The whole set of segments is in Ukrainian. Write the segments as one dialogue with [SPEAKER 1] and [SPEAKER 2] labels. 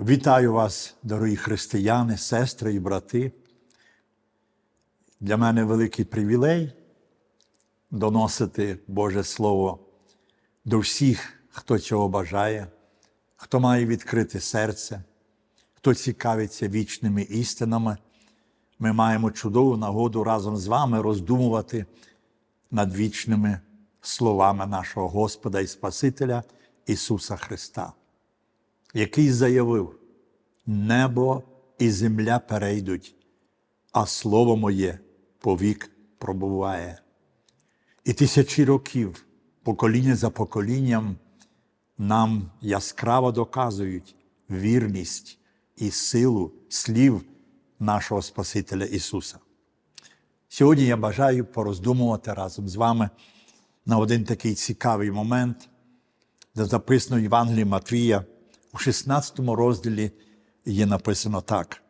[SPEAKER 1] Вітаю вас, дорогі християни, сестри і брати. Для мене великий привілей доносити Боже Слово до всіх, хто цього бажає, хто має відкрите серце, хто цікавиться вічними істинами. Ми маємо чудову нагоду разом з вами роздумувати над вічними словами нашого Господа і Спасителя Ісуса Христа який заявив: Небо і земля перейдуть, а слово моє повік пробуває. І тисячі років, покоління за поколінням, нам яскраво доказують вірність і силу слів нашого Спасителя Ісуса. Сьогодні я бажаю пороздумувати разом з вами на один такий цікавий момент, де записано в Євангелії Матвія. У 16 розділі є написано так: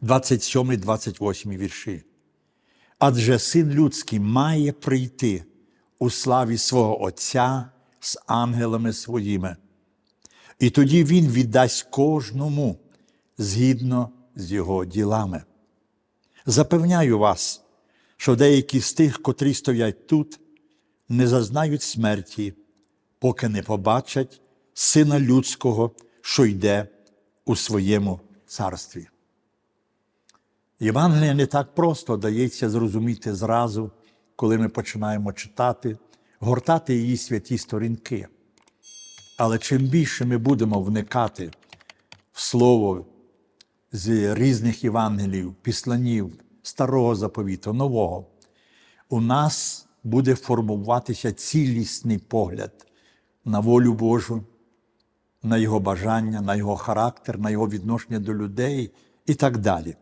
[SPEAKER 1] 27, 28 вірші. Адже син людський має прийти у славі свого Отця з ангелами своїми, і тоді Він віддасть кожному згідно з його ділами. Запевняю вас, що деякі з тих, котрі стоять тут, не зазнають смерті, поки не побачать. Сина Людського, що йде у своєму царстві. Євангелія не так просто дається зрозуміти зразу, коли ми починаємо читати, гортати її святі сторінки. Але чим більше ми будемо вникати в слово з різних Євангелів, післанів, старого заповіту, нового, у нас буде формуватися цілісний погляд на волю Божу на його бажання, на його характер, на його відношення до людей і так далі.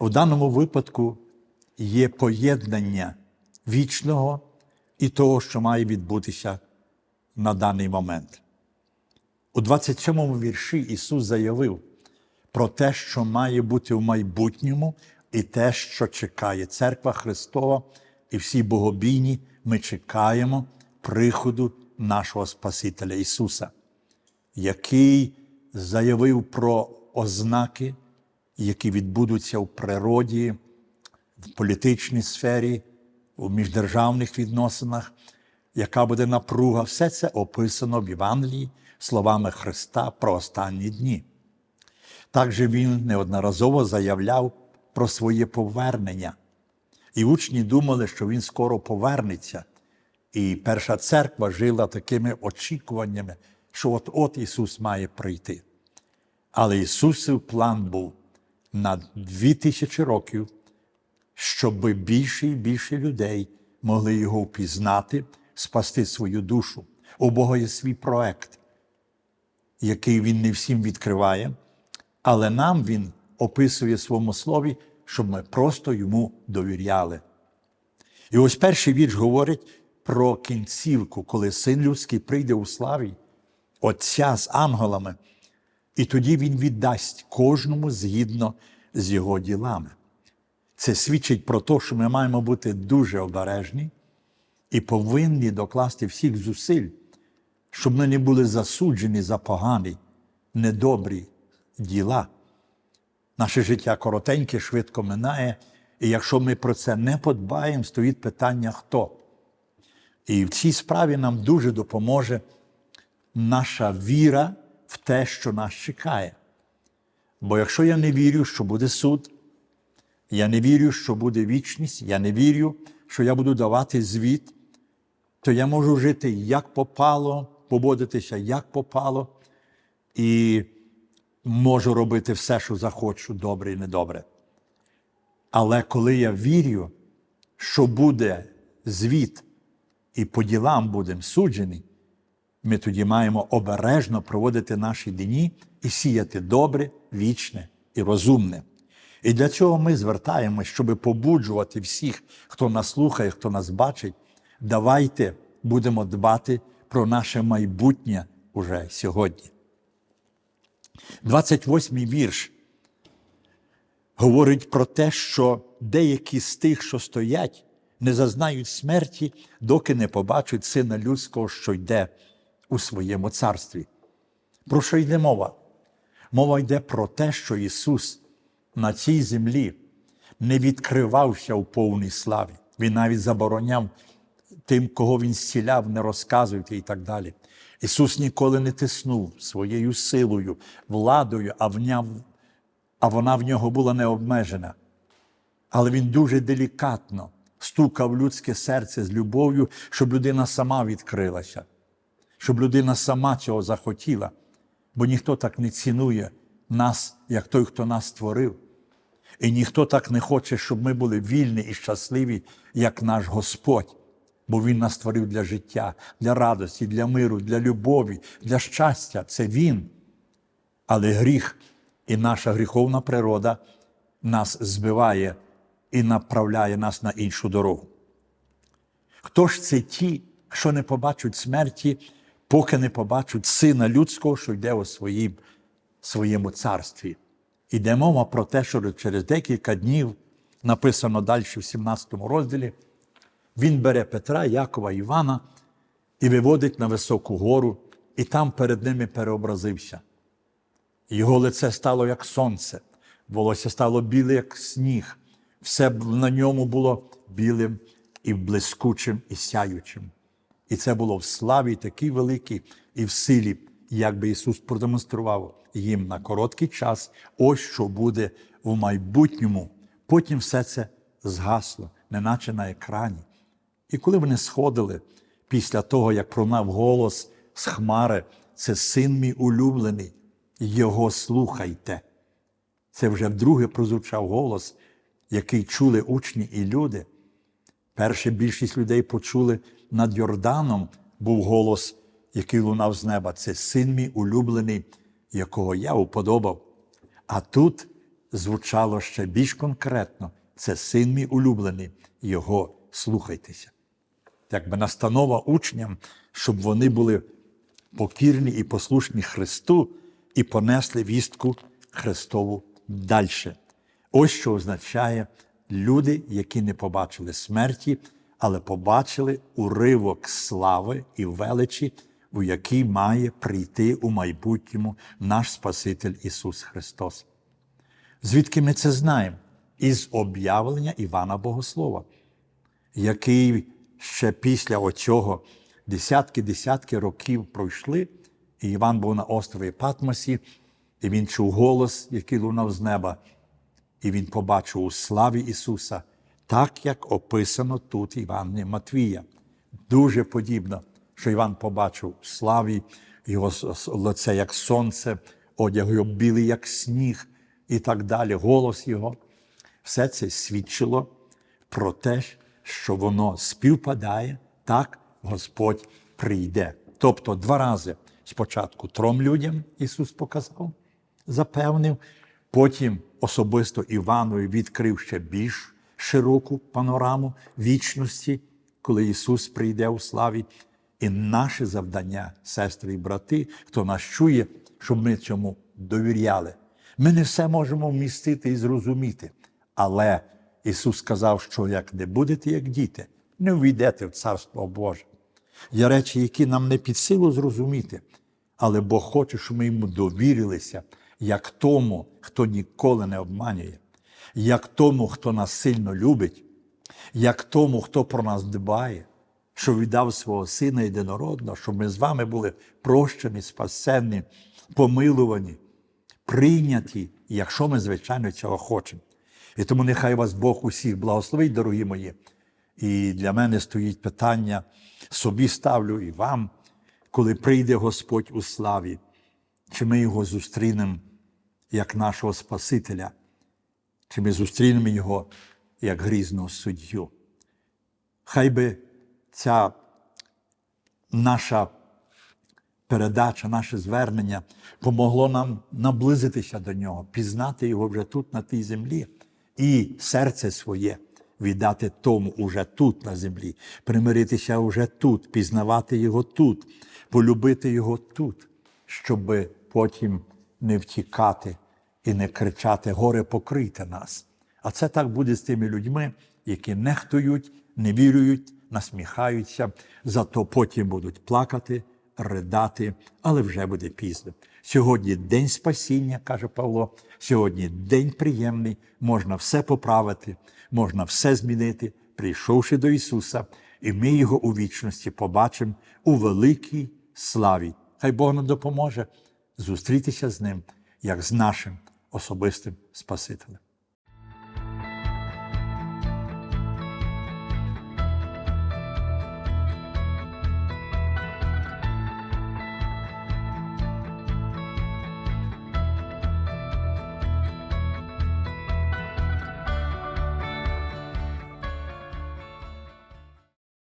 [SPEAKER 1] В даному випадку є поєднання вічного і того, що має відбутися на даний момент. У 27 вірші Ісус заявив про те, що має бути в майбутньому, і те, що чекає Церква Христова і всі богобійні, ми чекаємо приходу нашого Спасителя Ісуса який заявив про ознаки, які відбудуться в природі, в політичній сфері, у міждержавних відносинах, яка буде напруга, все це описано в Євангелії словами Христа про останні дні. Також він неодноразово заявляв про своє повернення. І учні думали, що він скоро повернеться. І перша церква жила такими очікуваннями, що от-от Ісус має прийти. Але Ісусів план був на дві тисячі років, щоб більше і більше людей могли його впізнати, спасти свою душу. У Бога є свій проект, який Він не всім відкриває, але нам Він описує в своєму слові, щоб ми просто йому довіряли. І ось перший вірш говорить про кінцівку, коли син людський прийде у славі. Отця з ангелами, і тоді Він віддасть кожному згідно з його ділами. Це свідчить про те, що ми маємо бути дуже обережні і повинні докласти всіх зусиль, щоб ми не були засуджені за погані, недобрі діла. Наше життя коротеньке, швидко минає, і якщо ми про це не подбаємо, стоїть питання хто. І в цій справі нам дуже допоможе наша віра в те, що нас чекає. Бо якщо я не вірю, що буде суд, я не вірю, що буде вічність, я не вірю, що я буду давати звіт, то я можу жити як попало, поводитися як попало, і можу робити все, що захочу, добре і недобре. Але коли я вірю, що буде звіт, і по ділам будемо суджені, ми тоді маємо обережно проводити наші дні і сіяти добре, вічне і розумне. І для цього ми звертаємося, щоб побуджувати всіх, хто нас слухає, хто нас бачить. Давайте будемо дбати про наше майбутнє уже сьогодні. 28-й вірш говорить про те, що деякі з тих, що стоять, не зазнають смерті, доки не побачать сина людського, що йде у своєму царстві. Про що йде мова? Мова йде про те, що Ісус на цій землі не відкривався у повній славі. Він навіть забороняв тим, кого він зціляв, не розказуйте і так далі. Ісус ніколи не тиснув своєю силою, владою, а, в ня- а вона в нього була необмежена. Але він дуже делікатно стукав людське серце з любов'ю, щоб людина сама відкрилася, щоб людина сама цього захотіла. Бо ніхто так не цінує нас, як той, хто нас створив. І ніхто так не хоче, щоб ми були вільні і щасливі, як наш Господь. Бо Він нас створив для життя, для радості, для миру, для любові, для щастя. Це Він. Але гріх і наша гріховна природа нас збиває і направляє нас на іншу дорогу. Хто ж це ті, що не побачать смерті, поки не побачать Сина Людського, що йде у своїм, своєму царстві? Іде мова про те, що через декілька днів, написано далі в 17 розділі, він бере Петра, Якова, Івана і виводить на високу гору, і там перед ними переобразився. Його лице стало як сонце, волосся стало біле, як сніг. Все на ньому було білим і блискучим, і сяючим. І це було в славі такій великій і в силі, як би Ісус продемонстрував їм на короткий час, ось що буде в майбутньому. Потім все це згасло, неначе на екрані. І коли вони сходили після того, як пролунав голос з хмари, це син мій улюблений, його слухайте. Це вже вдруге прозвучав голос, який чули учні і люди. Перше більшість людей почули над Йорданом був голос, який лунав з неба. Це син мій улюблений, якого я уподобав. А тут звучало ще більш конкретно: це син мій улюблений, його слухайтеся. Якби настанова учням, щоб вони були покірні і послушні Христу і понесли вістку Христову далі. Ось що означає люди, які не побачили смерті, але побачили уривок слави і величі, у який має прийти у майбутньому наш Спаситель Ісус Христос. Звідки ми це знаємо? Із об'явлення Івана Богослова, який ще після оцього десятки-десятки років пройшли, і Іван був на острові Патмосі, і він чув голос, який лунав з неба, і він побачив у славі Ісуса, так як описано тут Іван Матвія. Дуже подібно, що Іван побачив в славі його лице як сонце, одяг його білий, як сніг, і так далі. Голос його. Все це свідчило про те, що воно співпадає, так Господь прийде. Тобто два рази спочатку трьом людям Ісус показав, запевнив, потім особисто Іванові відкрив ще більш широку панораму вічності, коли Ісус прийде у славі. І наше завдання, сестри і брати, хто нас чує, щоб ми цьому довіряли. Ми не все можемо вмістити і зрозуміти. Але Ісус сказав, що як не будете як діти, не увійдете в Царство Боже. Є речі, які нам не під силу зрозуміти, але Бог хоче, щоб ми йому довірилися, як тому, хто ніколи не обманює, як тому, хто нас сильно любить, як тому, хто про нас дбає, що віддав свого Сина єдинородного, щоб ми з вами були прощені, спасенні, помилувані, прийняті, якщо ми, звичайно, цього хочемо. І тому нехай вас Бог усіх благословить, дорогі мої. І для мене стоїть питання, собі ставлю і вам, коли прийде Господь у славі, чи ми його зустрінемо як нашого Спасителя, чи ми зустрінемо його як грізного суддю. Хай би ця наша передача, наше звернення помогло нам наблизитися до нього, пізнати його вже тут, на тій землі, і серце своє віддати тому уже тут, на землі, примиритися уже тут, пізнавати його тут, полюбити його тут, щоб потім не втікати і не кричати горе покрийте нас. А це так буде з тими людьми, які нехтують, не вірують, насміхаються, зато потім будуть плакати ридати, але вже буде пізно. Сьогодні день спасіння, каже Павло. Сьогодні день приємний, можна все поправити, можна все змінити, прийшовши до Ісуса, і ми його у вічності побачимо у великій славі. Хай Бог нам допоможе зустрітися з ним як з нашим особистим Спасителем.